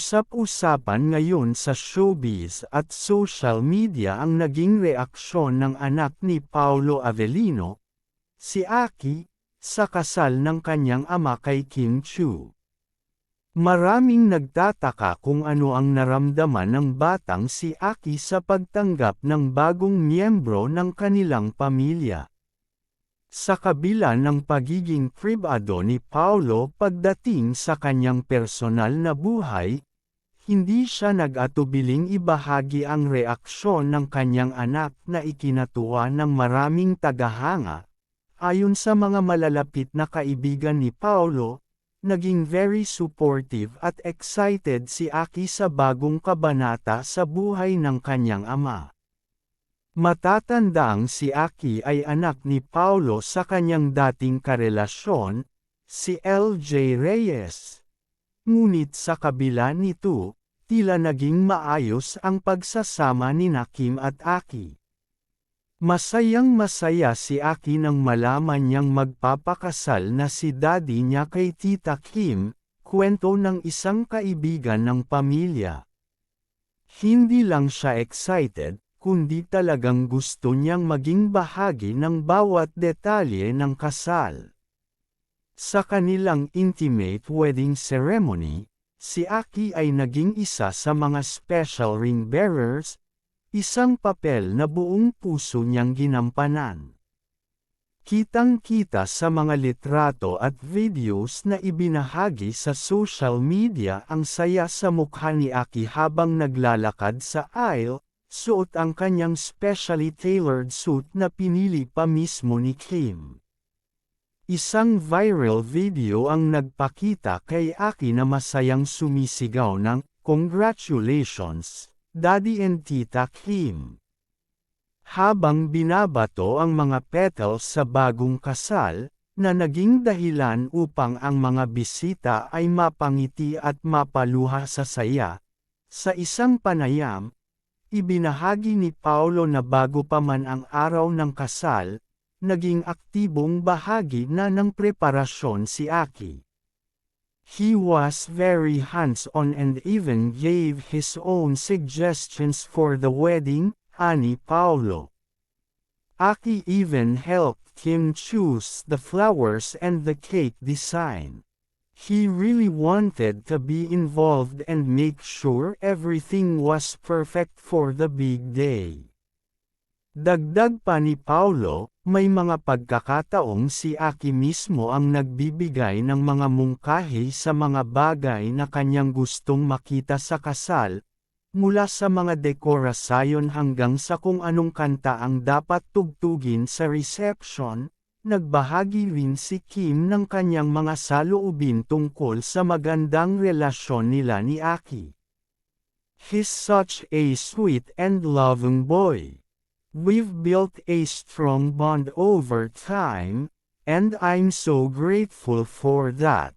Usap-usapan ngayon sa showbiz at social media ang naging reaksyon ng anak ni Paolo Avellino, si Aki, sa kasal ng kanyang ama kay Kim Chu. Maraming nagtataka kung ano ang naramdaman ng batang si Aki sa pagtanggap ng bagong miyembro ng kanilang pamilya. Sa kabila ng pagiging pribado ni Paulo pagdating sa kanyang personal na buhay, hindi siya nag-atubiling ibahagi ang reaksyon ng kanyang anak na ikinatuwa ng maraming tagahanga. Ayon sa mga malalapit na kaibigan ni Paulo, naging very supportive at excited si Aki sa bagong kabanata sa buhay ng kanyang ama. Matatandaang si Aki ay anak ni Paulo sa kanyang dating karelasyon, si LJ Reyes. Ngunit sa kabila nito, tila naging maayos ang pagsasama ni Nakim at Aki. Masayang masaya si Aki nang malaman niyang magpapakasal na si daddy niya kay Tita Kim, kwento ng isang kaibigan ng pamilya. Hindi lang siya excited, kundi talagang gusto niyang maging bahagi ng bawat detalye ng kasal. Sa kanilang intimate wedding ceremony, si Aki ay naging isa sa mga special ring bearers, isang papel na buong puso niyang ginampanan. Kitang-kita sa mga litrato at videos na ibinahagi sa social media ang saya sa mukha ni Aki habang naglalakad sa aisle, Suot ang kanyang specially tailored suit na pinili pa mismo ni Kim. Isang viral video ang nagpakita kay Aki na masayang sumisigaw ng, Congratulations, Daddy and Tita Kim. Habang binabato ang mga petals sa bagong kasal, na naging dahilan upang ang mga bisita ay mapangiti at mapaluha sa saya, sa isang panayam, Ibinahagi ni Paulo na bago pa man ang araw ng kasal, naging aktibong bahagi na ng preparasyon si Aki. He was very hands-on and even gave his own suggestions for the wedding, ani Paulo. Aki even helped him choose the flowers and the cake design. He really wanted to be involved and make sure everything was perfect for the big day. Dagdag pa ni Paulo, may mga pagkakataong si Aki mismo ang nagbibigay ng mga mungkahi sa mga bagay na kanyang gustong makita sa kasal, mula sa mga dekorasyon hanggang sa kung anong kanta ang dapat tugtugin sa reception, Nagbahagi rin si Kim ng kanyang mga saloobin tungkol sa magandang relasyon nila ni Aki. He's such a sweet and loving boy. We've built a strong bond over time, and I'm so grateful for that.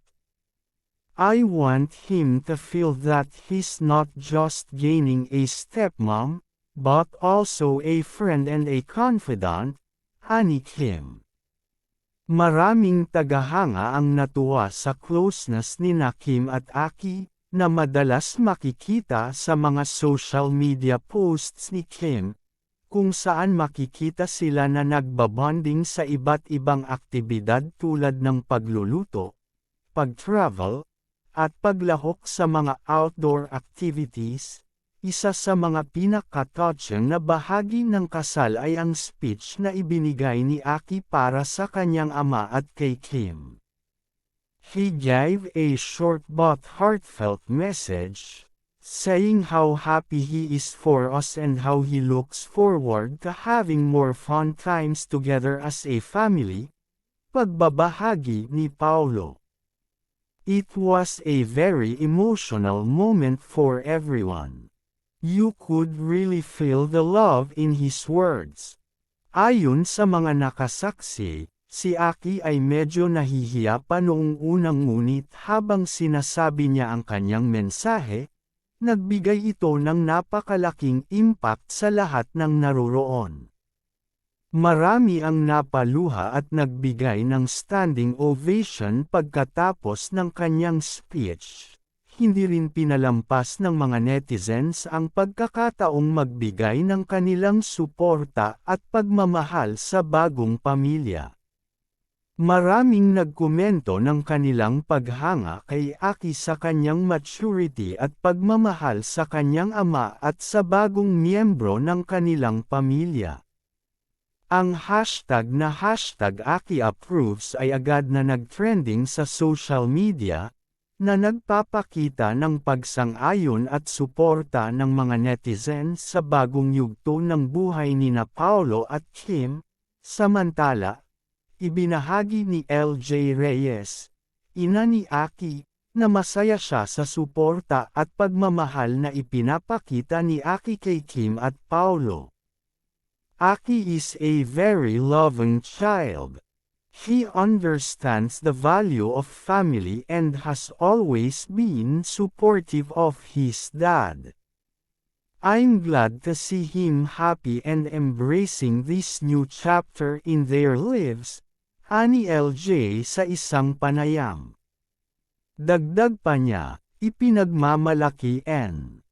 I want him to feel that he's not just gaining a stepmom, but also a friend and a confidant, Honey Kim. Maraming tagahanga ang natuwa sa closeness ni Nakim at Aki, na madalas makikita sa mga social media posts ni Kim, kung saan makikita sila na nagbabonding sa iba't ibang aktibidad tulad ng pagluluto, pag-travel, at paglahok sa mga outdoor activities, isa sa mga pinakatouching na bahagi ng kasal ay ang speech na ibinigay ni Aki para sa kanyang ama at kay Kim. He gave a short but heartfelt message, saying how happy he is for us and how he looks forward to having more fun times together as a family. Pagbabahagi ni Paulo. It was a very emotional moment for everyone. You could really feel the love in his words. Ayon sa mga nakasaksi, si Aki ay medyo nahihiya pa noong unang ngunit habang sinasabi niya ang kanyang mensahe, nagbigay ito ng napakalaking impact sa lahat ng naroroon. Marami ang napaluha at nagbigay ng standing ovation pagkatapos ng kanyang speech. hindi rin pinalampas ng mga netizens ang pagkakataong magbigay ng kanilang suporta at pagmamahal sa bagong pamilya. Maraming nagkomento ng kanilang paghanga kay Aki sa kanyang maturity at pagmamahal sa kanyang ama at sa bagong miyembro ng kanilang pamilya. Ang hashtag na hashtag Aki Approves ay agad na nagtrending sa social media, na nagpapakita ng pagsang-ayon at suporta ng mga netizens sa bagong yugto ng buhay ni na Paolo at Kim, samantala, Ibinahagi ni LJ Reyes, ina ni Aki, na masaya siya sa suporta at pagmamahal na ipinapakita ni Aki kay Kim at Paulo. Aki is a very loving child. He understands the value of family and has always been supportive of his dad. I'm glad to see him happy and embracing this new chapter in their lives, ani LJ sa isang panayam. Dagdag pa niya, ipinagmamalaki N.